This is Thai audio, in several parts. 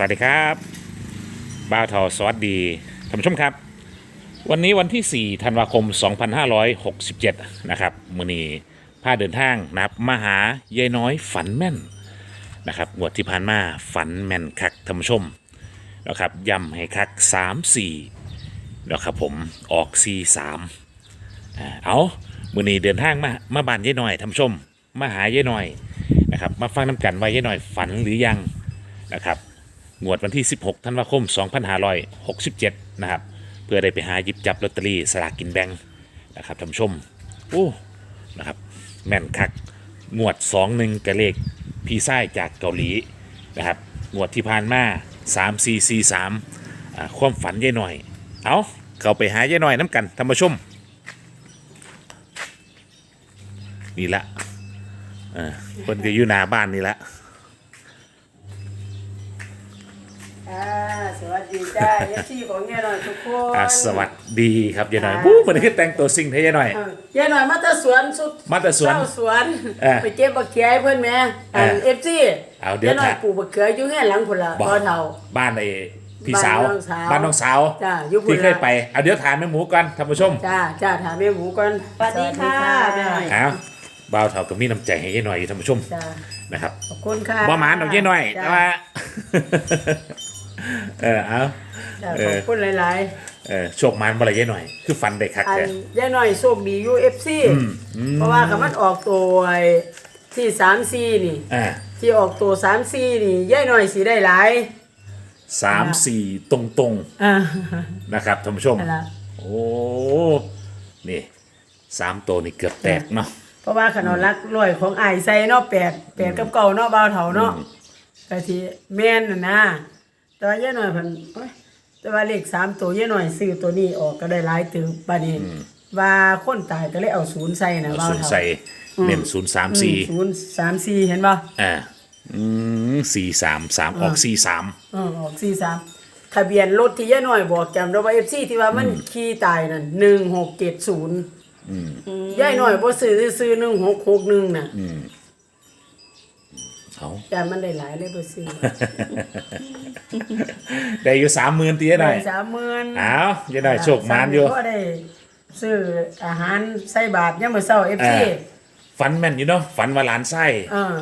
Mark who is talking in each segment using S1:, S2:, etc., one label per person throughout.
S1: สวัสดีครับบ้าทอสวัสดีท่านผู้ชมครับ วันนี้วันที่ 4 ธันวาคม 2567 นะครับมือนีพาเดินทางนะครับมาหายายน้อยฝันแม่นนะครับงวดที่ผ่านมาฝันแม่นคักท่านผู้ชมนะครับย้ำให้คัก 3 4นะครับผมออก 4 3อ่าเอามือนีเดินทางมามาบ้านยายน้อยท่านผู้ชม มาหายายน้อยนะครับมาฟังน้ำกันว่ายายน้อยฝันหรือยังนะครับ งวดวันที่ 16ธันวาคม 2567 นะครับ เพื่อได้ไปหาหยิบจับลอตเตอรี่สลากกินแบ่งนะครับท่านผู้ชมโอ้นะครับ แม่นคักงวด 2 1กระเลขพี่ไส้จากเกาหลีนะครับงวดที่ผ่านมา 3 4 4 3อ่าความฝันยายหน่อย เอาเข้าไปหายายหน่อยน้ำกันท่านผู้ชมนี่ละเออคนก็อยู่หน้าบ้านนี่ละ
S2: อ่าสวัสดีจ้าเอฟซีของเยายหน่อยทุกคน
S1: อะสวัสดีครับยายหน่อยวู้วันนี้คือแต่งตัวซิ่งให้ยายหน่อย
S2: เออยายหน่อยมาแตะสวนสุด
S1: มาแต่สวน
S2: เจ้สวน
S1: เออ
S2: ไปเก็บบักเขือให้เพื่อนแม่อัน
S1: เออ
S2: เอฟซี
S1: เอาเดี๋ยว
S2: ยายหน่อย
S1: ถ่าย
S2: ปลูกบักเขืออยู่แห่หลังพุ่นละ
S1: บอก
S2: บ่เฒ่า
S1: บ้านไอ้พี่สาว
S2: บ้านน้องสาว
S1: บ้านน้องสาว
S2: จ้ะอยู่พุ่น
S1: ที่เคย
S2: ละ
S1: ไปเอาเดี๋ยวถามแม่หมูก่อนท่านผู้ชม
S2: จ้าจ้าถามแม่หมูก่อน
S3: สวัสดีค่ะแม่หน่อย
S1: เอาบ่าวเถากับมีน้ำใจให้ยายหน่อยอยู่ท่านผู้ชม
S2: จ้า
S1: นะครับ
S2: ขอบคุณค่ะ
S1: บ่หมานเอายายหน่อย
S2: จ้า
S1: แต่ว่า เออเอา
S2: จ้า
S1: เอ
S2: ข
S1: อ
S2: อบคุณหลาย
S1: เออโชคมันบ่ละยายหน่อย คือฟันได้คัก
S2: ๆอัน
S1: แท้
S2: ยายหน่อยโชคดีอยู่เอฟซีเพราะว่าคำมันออกตัวไอ้ที่สามซีนี่
S1: อ่า
S2: ที่ออกตัวสามซีนี่ยายหน่อยสิได้หลาย
S1: สามสี่ตรงตรง
S2: อ่า
S1: ๆนะครับท่านผู้ชม
S2: นั่นล่ะ
S1: โอ้นี่สามตัวนี่เกือบแตกเนาะ
S2: เพราะว่าขนมรักร้อยของไอายใส่เนาะแปดแปดกับเก่าเนาะบ่าวเฒ่าเนาะกะทีแม่นน่ะนะ แต่ว่าเยอะหน่อยเพิ่นโอ๊ยแต่ว่าเลขสามตัวเยอะหน่อยซื้อตัวนี้ออกก็ได้หลายตึงบัดนี้ว่าคนตายก็เลยเอาศูนย์ใส่นะ
S1: เอา
S2: บ่าว
S1: ศูนย์
S2: เฒ่า
S1: ใส่เน้นศูนย์สามสี่
S2: ศูนย์สามสี่เห็นป่ะ
S1: อ่าอืมสี่สามสามออกสี่สาม
S2: เออออกสี่สามทะเบียนรถที่เยอะหน่อยบอกจำได้ว่า FC ที่ว่ามันขี่ตายนั่นหนึ่งหกเจ็ดศูนย์ย่ายหน่อยบ่ซื้อซื้อหนึ่งหกหกหนึ่งน่ะ
S1: เอา
S2: แต่มันได้หลายเลยบ่ซื้อ
S1: ได้อยู่สามหมื่นตีหน่อย
S2: สามหมื่น
S1: เอาเยังได้โชคมานอยู่
S2: ก็ได้ซื้ออาหารใส่บาทยามมื้อเช้า
S1: เอ
S2: FC
S1: อฝันแม่นอยู่เนาะฝันว่าหลานไส้
S2: เออ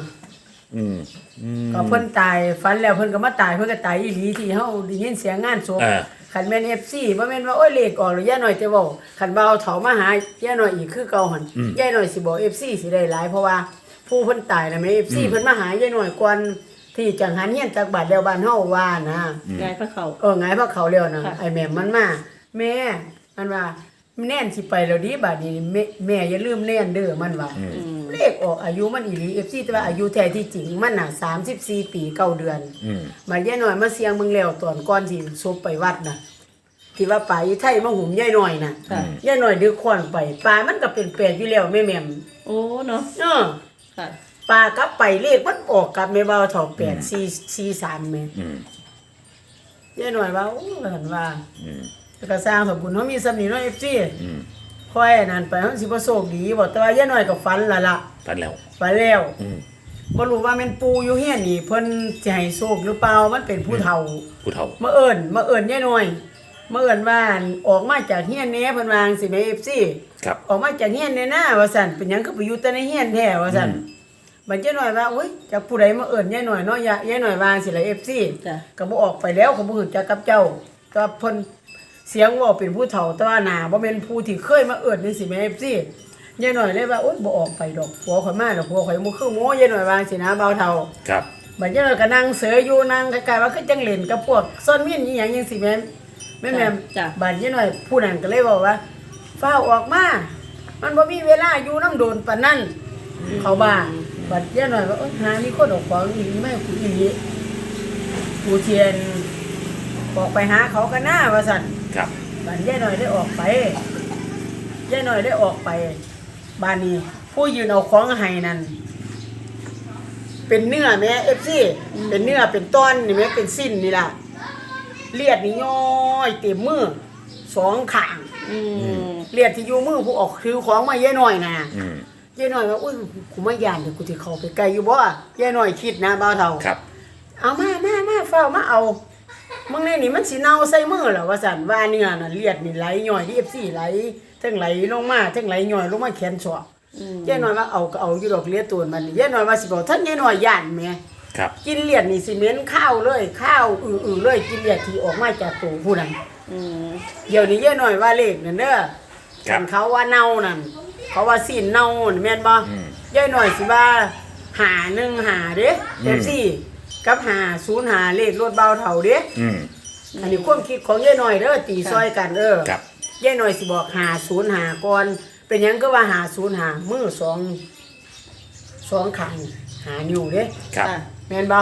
S1: อืมอืม
S2: ก็เพิ่นตายฝันแล้วเพิ่นก็มาตายเพิ่นก็ตายอีหลีที่เฮาได้ยินเสียงงานศพ
S1: เออ
S2: คันแม่น FC บ่แม่นว่าโอ้ยเลขออกหรือย่าหน่อยจะเว้าคันเบาเฒ่ามาหาย่าหน่อยอีกคือเก่าหั่นย่าหน่อยสิบอก FC สิได้หลายเพราะว่า ผู้เพิ่นตายน่ะแม่ FC เพิ่นมาหาย่าหน่อยก่อนที่จังหันเฮียนจากบาดแล้วบ้านเฮาว่านะ
S3: ยายพระเขา
S2: เออไงพระเขาเร็วนะ
S3: ค่ะ
S2: ไอแม่มันมาแม่มันว่าแน่นสิไปแล้วดีบาดนี้แม่แม่อย่าลืมแน่นเด้อมันว่าเลขออกอายุมันอีหลีเอฟซีแต่ว่าอายุแท้ที่จริงมันน่ะ34ปีเก้าเดือน
S1: อืม
S2: มาย่าหน่อยมาเสียงมึงแล้วตอนก่อนที่ศพไปวัดน่ะที่ว่าป่าอยู่ไทยมาหุมย่าหน่อยน่ะ
S3: ค่ะ
S2: ย่าหน่อยดึกควันไปป่ามันก็เป็นแปลกอยู่แล้วแม่แม่ม
S3: โอ้เนาะ
S2: เนาะ
S3: ค่ะ
S2: ป่ากลับไปเลขมันออกกับแม่เบาถอก8 4 4 3แม่
S1: อืม
S2: ย่าหน่อยว่าโอ้เห็นว่า
S1: อืม
S2: แล้วก็สร้างสมบุญเขามีสำนีเน้อยเอฟซี
S1: อืม
S2: ค่อยอันนั่นไปเขาสิบ่โชคดีบ่แต่ว่าย่าน้อยก็ฝันละละ
S1: ฝันแล้ว
S2: ฝันแล้ว
S1: อืม
S2: บ่รู้ว่าแม่นปู่อยู่เฮียนนี่เพิ่นสิให้โชคหรือเปล่ามันเป็นผู้เฒ่า
S1: ผู้เฒ่า
S2: มาเอิ้นมาเอิ้นย่าน้อย มาเอิ้นว่าออกมาจากเฮียนแหน่เพิ่นว่าจังซี่แม่ FC
S1: ครับ
S2: ออกมาจากเฮียนแหน่นะว่าซั่นเป็นหยังคือไปอยู่แต่ในเฮียนแท้ว่าซั่นบัดย่าน้อยว่าอุ้ยจากผู้ใดมาเอิ้นย่าน้อยเนาะย่าย่าน้อยว่าจังซี่ล่ะ FC
S3: จ้ะ
S2: ก็บ่ออกไปแล้วก็บ่ฮู้จักกับเจ้าแต่ว่าเพิ่นเสียงเว้าเป็นผู้เฒ่าแต่ว่าหน้าบ่แม่นผู้ที่เคยมาเอิ้นจังซี่แม่ FC ยายหน่อยเลยว่าโอ๊ยบ่ออกไปดอกผัวข่อยมาดอกผัวข่อยบ่คือโม้ยายหน่อยวาจังสินะเบาเฒ่า
S1: ครับ
S2: บัดยายหน่อยก็นั่งเสืออยู่นั่งคล้ายๆว่าคือจังเล่นกับพวกซ่อนมีนอีหยังจังซี่แม่นแม่นแม่น
S3: จ้ะ
S2: บัดยายหน่อยผู้นั้นก็เลยบอกว่าฟ้าวออกมา มันบ่มีเวลาอยู่น้ำโดนปานนั้นเขาบ้านบัดยายหน่อยว่าโอ๊ยหามีคนเออกของอีหลีแม่กูอีหลีกูเทียนบอกไปหาเขากันหน้าว่าซั่น
S1: ครับ
S2: บ้านยายหน่อยได้ออกไปยายหน่อยได้ออกไปบ้านนี้ ผู้ยืนเอาของให้นั่นเป็นเนื้อแม่เอฟซีเป็นเนื้อเป็นต้อนนี่แม่เป็นสิ้นนี่ล่ะ เลียดนี่ย้อยเต็มมือสองข้าง
S3: อืม
S2: เลียดที่อยู่มือผู้ออกถือของมายายหน่อยนะ
S1: อืม
S2: ยายหน่อยว่าอุ้ยกูไม่ยานเดี๋ยวกูจะเข้าไปไกลอยู่บ่ยายหน่อยคิดนะบ่าวเฒ่า
S1: ครับ
S2: เอามามามาเฝ้ามาเอามึงในนี่มันสิเน่าใส่มือเหรอว่าสันว่าเนื้อน่ะเลือดนี่ไหลย่อยที่เอฟซีไหลทั้งไหลลงมาทั้งไหลย่อยลงมาแขนสวย่ายน้อยว่าเอาก็เอาอยู่ดอกเลียตัวมันนี่ย่ายน้อยว่าสิบอกท่านย่ายน้อยย่านแหม่
S1: ครับ
S2: กินเลียดนี่สิเหม็นข้าวเลยข้าวอือๆเลยกินเลียดที่ออกมาจากตัวผู้นั้น
S3: อืม
S2: เดี๋ยวนี้ย่ายน้อยว่าเลขนั่นเด้อ
S1: ครับ
S2: คันเขาว่าเน่านั่นเขาว่าสินเน่านั่นแม่นบ่
S1: อืม
S2: ย่ายน้อยสิว่าหาหนึ่งหาเด้
S1: อื
S2: เอ
S1: ม
S2: ฟซีกับหาศูนย์หาเลขรถเบาเท่าเด้
S1: อืม
S2: อันนี้ความคิดของย่ายน้อยเด้อตีซอยกันเด้อ
S1: ครับ
S2: ย่ายน้อยสิบอกหาศูนย์หาก่อน เป็นหยังก็ว่าหาศูนย์หามือสองสองขางหานิ้วเด้
S1: ครับ
S3: ค่ะ
S2: แม่นบ่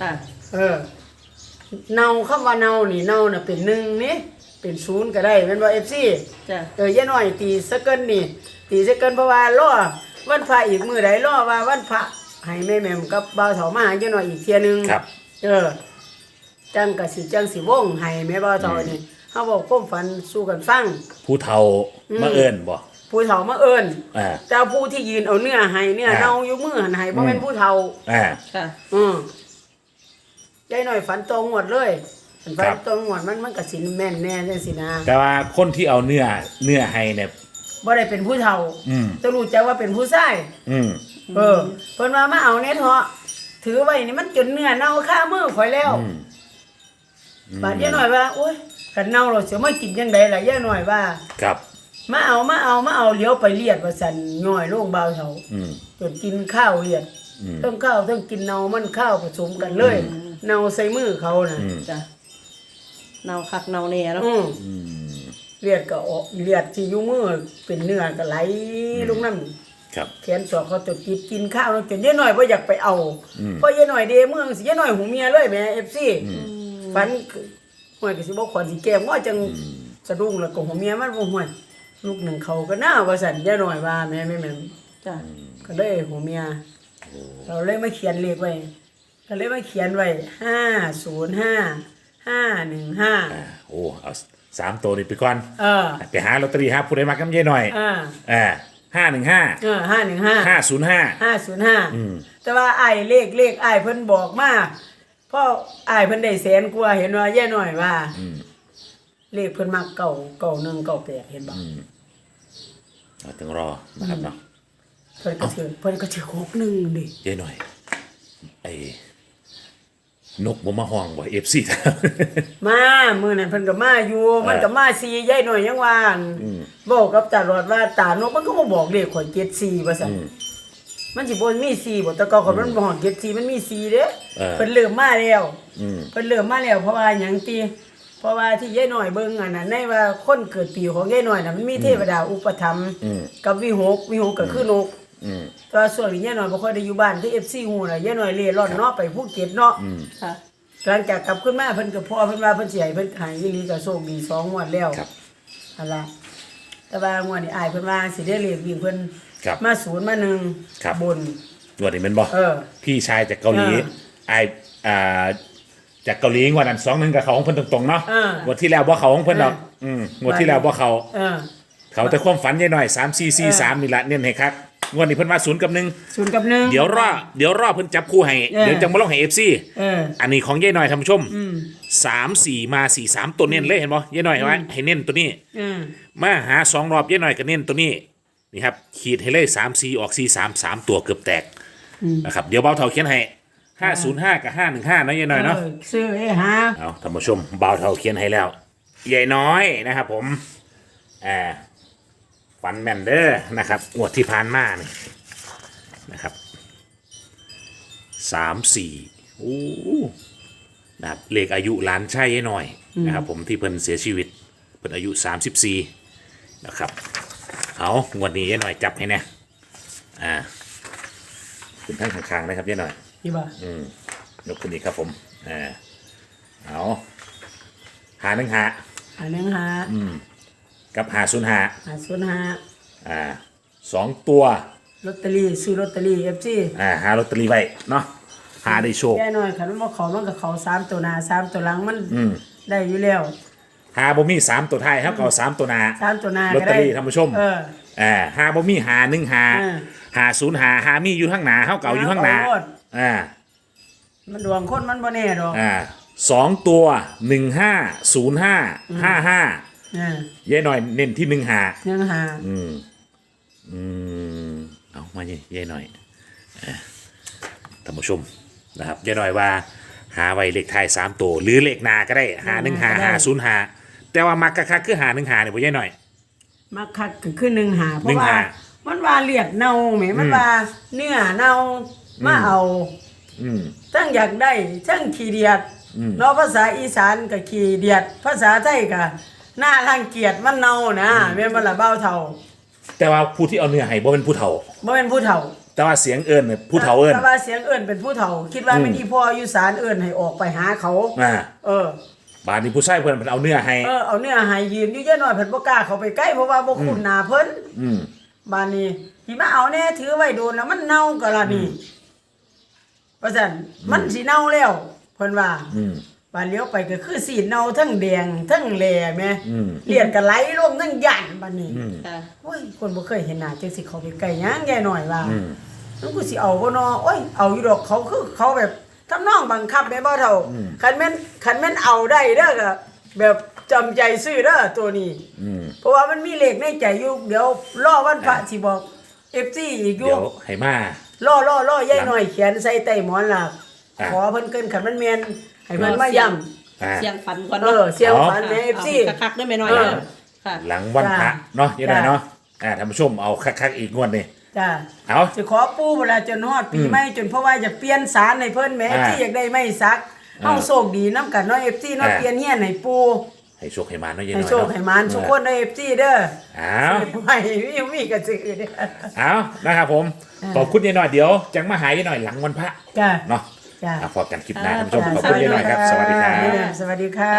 S3: ค่ะ
S2: เออเนาคำว่าเนานี่เนาน่ะเป็นหนึ่งนี่เป็นศูนย์ก็ได้แม่นบ่ FC
S3: จ้ะ
S2: เออย่าน้อยตีสกเกิลนี่ ตีสกเกิลเพราะว่าล่อวันพระอีกมื้อใดล่อว่าวันพระให้แม่แม่มกับบ่าวเฒ่ามาหาย่าน้อยอีกเที่ยหนึง
S1: ครับ
S2: เออ จังก็สิจังสิวงให้แม่บ่าวเฒ่านี่เฮาบอกความฝันสู่กันฟัง
S1: ผู้เฒ่า
S2: อืม
S1: มาเอิ้นบ่
S2: ผู้เฒ่ามาเอิ้น
S1: อ่า
S2: เจ้าผู้ที่ยืนเอาเนื้อให้เนื้อ
S1: อ่า
S2: เน่าอยู่มือหันให้บ่แม่น
S1: อืม
S2: ผู้เฒ่า
S1: อ่า
S3: ค่ะ
S2: อืมยายหน่อยฝันตรงหมดเลยฝัน
S1: ครับ
S2: ตรงหมดมันมันก็สิแม่นแน่จังสินะ
S1: แต่ว่าคนที่เอาเนื้อเนื้อให้เนี่ย
S2: บ่ได้เป็นผู้เฒ่า
S1: อืม
S2: จะรู้จักว่าเป็นผู้ชาย
S1: อืม
S2: เออเพิ่นว่ามาเอาเน็ตเถาะถือไว้นี่มันจนเนื้อเน่าคามือข่อยแล้ว
S1: อืม
S2: บาดยายหน่อยว่าโอ้ยกันเน่าเราสิมากินจังไดล่ะยายหน่อยว่า
S1: ครับ
S2: มาเอามาเอามาเอาเลี้ยวไปเลียดว่าซั่นย่อยลงเบาเฒ่า
S1: อืม
S2: จนกินข้าวเลียด
S1: อืม
S2: ทั้งข้าวทั้งกินเน่ามันข้าวผสมกันเลยเน่าใส่มือเขาน่ะ
S1: อืม
S3: จ้ะเนาคักเนาแน่เนาะ
S2: อืม
S1: อืม
S2: เลือดก็ออกเลือดที่อยู่มือเป็นเนื้อก็ไหลลงน้
S1: ครับำ
S2: แขนสองเขาตดกินกินข้าวแล้วจนยายหน่อยว่าอยากไปเอา
S1: อืม
S2: เพราะยายหน่อยเดเมืองสิยายหน่อยหูเมียเลยแหม่เอฟซีฝันห่วยก็สิบอกขอนสิแก้มว่าจังสะดุ้งแล้วก็หูเมียมันบ่ห่วย ลูกหนึ่งเขาก็น่าว่าสั่นยายหน่อยว่าแม่แม่แม่
S3: จ้ะ
S2: ก็เลยหูเมียเราเลยมาเขียนเลขไว้ก็เลยมาเขียนไว้ห้าศูนย์ห้าห้าหนึ่งห้า
S1: อ่าโอ้เอาสามตัวนี้ไปก่อน
S2: เออ
S1: ไปหาลอตเตอรี่หาผู้ใดมากำเยหน่อย
S2: อ่า
S1: อ่าห้าหนึ่งห้า
S2: เออห้าหนึ่งห้า
S1: ห้าศูนย์ห้า
S2: ห้าศูนย์ห้า
S1: อืม
S2: แต่ว่าไอ้ายเลขเลขไอ้ายเพิ่นบอกมาพ่อไอ้ายเพิ่นได้แสนกว่าเห็นว่าแย่หน่อยว่า
S1: อืม
S2: เลขเพิ่นมาเก่าเก่าหนึ่งเก่าแปดเห็นบ่
S1: อืมเราต้องรอนะครับเนาะ
S2: เพิ่นก็ถือเพิ่นก็ถือหกหนึ่งดิ
S1: เยหน่อยไอ้นกบ่มาห้องบ่เอฟซี
S2: มามื้อนั้นเพิ่นก็มาอยู่มันก็มาซีแย่หน่อยยังว่าอั่น
S1: อืม
S2: บอกกับตาหลอดว่าตานกมันก็มาบอกเลขข่อย74ว่าซั่น
S1: อืม
S2: มันสิบ่มี4บ่แต่ก่อนข่อยมันบ่ฮอด74มันมี4เด้
S1: เออ
S2: เพิ่นเริ่มมาแล้ว
S1: อืม
S2: เพิ่นเริ่มมาแล้วเพราะว่าหยังตี เพราะว่าที่ยายหน่อยเบิ่งอันนั้นในว่าคนเกิดปีของยายหน่อยน่ะมันมีเทวดาอุปถัมภ์
S1: อืม
S2: กับวิหกวิหกก็คือนก
S1: อืม
S2: แตว่าส่วนนี้ยายหน่อยบ่ค่อยได้อยู่บ้านที่ FC ฮู้น่ะยายหน่อยเล่ร่อนเนาะไปภูเก็ตเนาะ
S1: อืม
S3: ค่ะ
S2: หลังจากกลับขึ้นมาเพิ่นก็พ่อเพิ่นว่าเพิ่นสิให้เพิ่นหายอีหลีก็โชคดีสองงวดแล้ว
S1: ครับ
S2: นั่นล่ะแต่ว่างวดนี้อายเพิ่นว่าสิได้เลขวิ่งเพิ่น
S1: ครับ
S2: มาศูนย์มาหนึ่ง
S1: ครับ
S2: บน
S1: งวดนี้แมันบ่
S2: เออ
S1: พี่ชายจากเกาหลี
S2: เออ
S1: ไออ่า จากเกาหลีงวดนั้นสองหนึ่งกับเขาของเพิ่นตรงๆเนาะ
S2: เออง
S1: วดที่แล้วบ่เขาของเพิ่นดอก
S2: เออ
S1: อืมงวดที่แล้วบ่เขา
S2: เออ
S1: เขาแต่ความฝันยายหน่อยสามสี่สี่สามนี่ละเน้นให้คักงวดนี้เพิ่นว่าศูนย์กับหนึ่ง
S2: ศูนย์กับหนึ่ง
S1: เดี๋ยวรอเดี๋ยวรอเพิ่นจับคู่ให้
S2: เออ
S1: เดี๋ยวจะมาลงให้เอฟซี
S2: เออ
S1: อันนี้ของยายหน่อยท่านผู้ชม
S2: อืม
S1: สามสี่มาสี่สามตัวเน้นเลยเห็นบ่ยายหน่อยว่าให้เน้นตัวนี้
S2: เออ
S1: มาหาสองรอบยายหน่อยก็เน้นตัวนี้นี่ครับขีดให้เลยสามสี่ออกสี่สามสามตัวเกือบแตกนะครับเดี๋ยวเบาเท่าเขียนให้ ห้าศูนย์ห้ากับห้าหนึ่งห้านะยายหน่อยเนาะ
S2: ออซื้อไอ้หา
S1: เอาท่านผู้ชมเบาเท่าเขียนให้แล้วใหญ่น้อยนะครับผมอ่าฟันแมนเดอร์นะครับงวดที่ผ่านมานี่นะครับสามสี่โอ้นะครับเลขอายุหลานชายยายน้อยนะครับผมที่เพิ่นเสียชีวิตเพิ่นอายุสามสิบสี่นะครับเอางวดนี้ยายหน่อยจับให้แน่อ่าขึ้นทั้งข้างๆนะครับยายหน่อย
S2: ที่บ่
S1: อืมยกขึ้นอีกครับผมอ่าเอาหาหนึ่งหา
S2: อันหนึงหา
S1: กับหาศูนย์หา
S2: หาศูนย์หา
S1: อ่าสองตัว
S2: ลอตเตอรี่ซื้อลอตเตอรี่ FC
S1: อ่าหาลอตเตอรี่ไว้เนาะหาได้โชค
S2: แค่น้อยคันมันบ่เขามันก็เขาสามตัวหน้าสามตัวหลังมัน
S1: อืม
S2: ได้อยู่แล้ว
S1: หาบ่มีสามตัวท้ายครับก็เอาสามตัวหนา
S2: สามตัวหน้า
S1: ลอต
S2: ก็
S1: เตอ
S2: ได้
S1: รี่ท่านผู้ชม
S2: เออ
S1: อ่าหาบ่มีหาหนึ่งหา
S2: เออ
S1: หาศูนย์หาหามีอยู่ข้างหน้าเฮาเก่าอยู่ข้างหน้า
S2: เอาโลด
S1: อ่า
S2: มันดวงคนมันบ่แน่ดอก
S1: อ่าสองตัวหนึ่งห้าศูนย์ห้าห้าห้า
S2: เนี่ย
S1: ยายหน่อยเน้นที่หนึ่งหา
S2: ยังหา
S1: อืมอืมเอามาเยายหน่อยเอ่อท่านผู้ชมนะครับยายหน่อยว่า หาไว้เลขไทายสามตัวหรือเลขหนาก็ได้หาหนึ่งหาหาศูนย์หาแต่ว่ามักกะคักคือหาหนึ่งหาเนี่ยพ่ยายหน่อย
S2: มาคักก็คือหนึ่งหาเพ
S1: หนึ่
S2: ราะ
S1: ง
S2: ว่า
S1: หา
S2: มันว่าเลียดเน่าแหมมันว่าเนื้อเน่า มาเอา
S1: อืม
S2: ทั้งอยากได้ทั้งขี้เดียด
S1: อืม
S2: เนาะภาษาอีสานก็ขี้เดียด ภาษาไทยก็หน้ารังเกียจมันเน่านะแม่นบ่ล่ะเบ้าเฒ่า
S1: แต่ว่าผู้ที่เอาเนื้อให้บ่เป็นผู้เฒ่า
S2: บ่เป็นผู้เฒ่า
S1: แต่ว่าเสียงเอิญเนี่ยผู้เฒ่าเอิญ
S2: แต่ว่าเสียงเอิ้นเป็นผู้เฒ่า คิดว่า
S1: อืม
S2: เป็นอีพ่ออยู่ศาลเอิ้นให้ออกไปหาเขา
S1: อ่า
S2: เออ
S1: บานนี้ผู้ชายเพิ่นเพิ่นเอาเนื้อให้
S2: เออเอาเนื้อให้ยืนอยู่เยอะหน่อยเพิ่นบ่กล้าเข้าไปใกล้เพราะว่าบ่คุ้นหน้าเพิ่น
S1: อืม
S2: บ้านนี้ที่มาเอาแน่ถือไว้โดนแล้วมันเน่าก็ล่ะนี่ ว่าซั่นมันสิเน่าแล้วเพิ่นว่า
S1: อืม
S2: บ้านเลี้ยวไปก็คือสีเน่าทั้งแดงทั้งแหล่แม่
S1: อืม
S2: เลียดก็ไหลลงทั้งยันบ้านนี้
S1: อืม
S3: ค่ะ
S2: โอ้ยคนบ่เคยเห็นหน้าจังสิเข้าไปใกล้หยังแย่หน่อยว่า
S1: อืม
S2: มันกูสิเอาบ่เนาะโอ้ย เอาอยู่ดอกเขาคือเขาแบบทำนองบังคับแม่บ่เท่าคันแม่นคันแม่นเอาได้เด้อก็แบบจำใจซื้อเด้อตัวนี้
S1: อืม
S2: เพราะว่ามันมีเลขในใจอยู่เดี๋ยวรอวันพระสิบอก FC อีกอ
S1: เดี๋
S2: ยู่
S1: ยวให้มา
S2: รอรอรอยายหน่อยเขียนใส่ใต้หมอนล่ะ
S1: อะ
S2: ขอเพิ่นเกินคันมันแม่นให้เพิ่นมาย้ำ
S1: อ่า
S3: เสียงฝันก่อน
S2: เอ
S3: เนาะ
S2: อเสียง
S1: อ๋อ
S2: ฝันแม่ FC
S3: เอาคักๆได้ไหมน้อย
S2: เออ
S3: เด้อค่ะ
S1: หลังวันพระ
S2: จ้ะ
S1: เนาะยายหน่อย
S2: จ้ะ
S1: เนาะอ่าท่านผู้ชมเอาคักๆอีกงวดนี่
S2: จ้า
S1: เอา
S2: สิขอปู่เวลาจนฮอดปีใหม่จนเพราะว่าจะเปลี่ยนสารให้เพิ่นแหม่
S1: อ่า
S2: ที่อยากได้ไม่ซักเฮา
S1: อ่า
S2: โชคดีนํกันเนาะ FC เนาะ
S1: อ่า
S2: เปลี่ยนเฮียนให้ปู่
S1: ให้โชคให้มาเนาะยายห
S2: ให้
S1: น่อย
S2: โชค
S1: เนาะ
S2: ให้มานทุกคนเด้อ FC เด้อ
S1: เอา
S2: ไม่มีมีก็ซื้อเด้อ
S1: เอานะครับผม
S2: อ่า
S1: ขอบคุณยายหน่อยเดี๋ยวจังมาหายายหน่อยหลังวันพระ
S2: จ้า
S1: เนาะ
S2: จ้า
S1: อะพอกันคลิปหน้า
S3: อ่า
S1: ท่านผู้ชมขอบคุณยายหน่อยครับสวัสดีครับ
S2: สวัสดีค่ะ